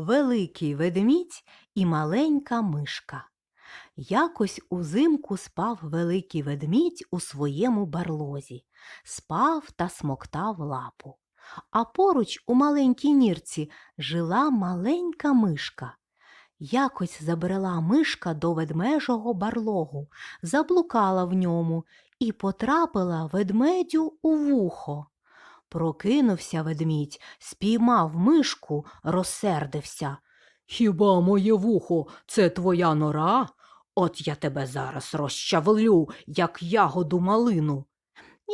великий ведмідь і маленька мишка. Якось узимку спав великий ведмідь у своєму барлозі, спав та смоктав лапу. А поруч у маленькій нірці жила маленька мишка. Якось забрела мишка до ведмежого барлогу, заблукала в ньому і потрапила ведмедю у вухо. Прокинувся ведмідь, спіймав мишку, розсердився. Хіба моє вухо це твоя нора? От я тебе зараз розчавлю, як ягоду малину.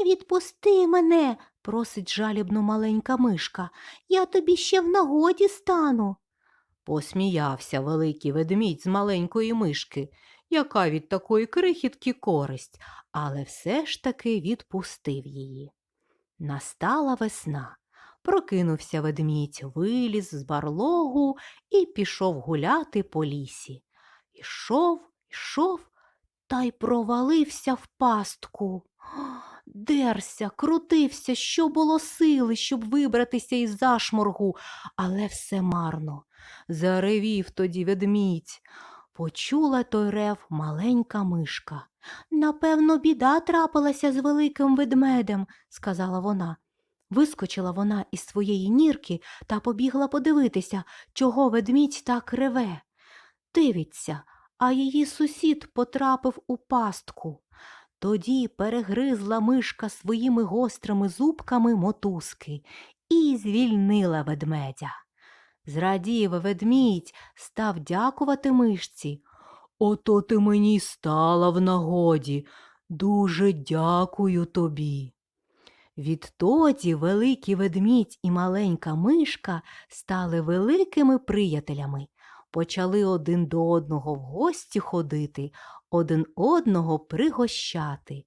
Відпусти мене, просить жалібно маленька мишка. Я тобі ще в нагоді стану. Посміявся великий ведмідь з маленької мишки, яка від такої крихітки користь, але все ж таки відпустив її. Настала весна. Прокинувся ведмідь, виліз з барлогу і пішов гуляти по лісі. Ішов, ішов та й провалився в пастку. Дерся, крутився, що було сили, щоб вибратися із зашморгу, але все марно. Заревів тоді ведмідь. Почула той рев маленька мишка. Напевно, біда трапилася з великим ведмедем, сказала вона. Вискочила вона із своєї нірки та побігла подивитися, чого ведмідь так реве. Дивиться, а її сусід потрапив у пастку. Тоді перегризла мишка своїми гострими зубками мотузки і звільнила ведмедя. Зрадів ведмідь, став дякувати мишці. Ото ти мені стала в нагоді. Дуже дякую тобі. Відтоді великий ведмідь і маленька мишка стали великими приятелями, почали один до одного в гості ходити, один одного пригощати.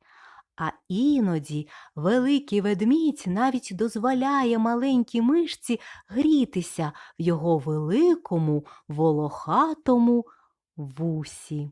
А іноді великий ведмідь навіть дозволяє маленькій мишці грітися в його великому волохатому вусі.